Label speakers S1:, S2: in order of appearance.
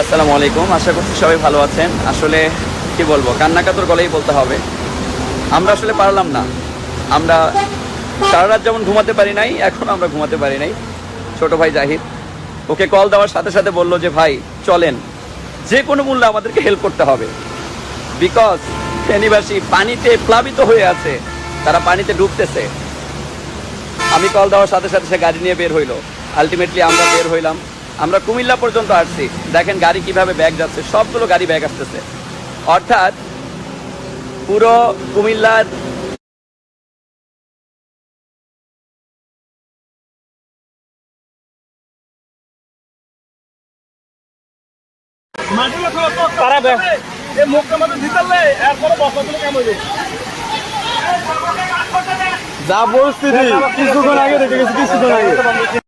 S1: আসসালামু আলাইকুম, আশা করছি সবাই ভালো আছেন। আসলে কি বলব, কান্নাকাতর গলেই বলতে হবে। আমরা আসলে পারলাম না। আমরা সারা রাত যেমন ঘুমাতে পারি নাই, এখন আমরা ঘুমাতে পারি নাই। ছোট ভাই জাহিদ, ওকে কল দেওয়ার সাথে সাথে বলল যে, ভাই, চলেন। যে কোনো মূল্যে আমাদেরকে হেল্প করতে হবে। বিকজ ফেনীবাসী পানিতে প্লাবিত হয়ে আছে। তারা পানিতে ডুবতেছে। আমি কল দেওয়ার সাথে সাথে সে গাড়ি নিয়ে বের হইল। আলটিমেটলি আমরা বের হইলাম। আমরা কুমিল্লা পর্যন্ত আসছি। দেখেন গাড়ি কীভাবে ব্যাগ যাচ্ছে। সবগুলো গাড়ি ব্যাগ আসতেছে। অর্থাৎ পুরো কুমিল্লার
S2: পারাবে এই মুখটা মধ্যে দিতালে এরপরে বসাগুলো কেমন হইবে?
S3: যা পরিস্থিতি কিছুক্ষণ আগে দেখে গেছি কিছুক্ষণ আগে।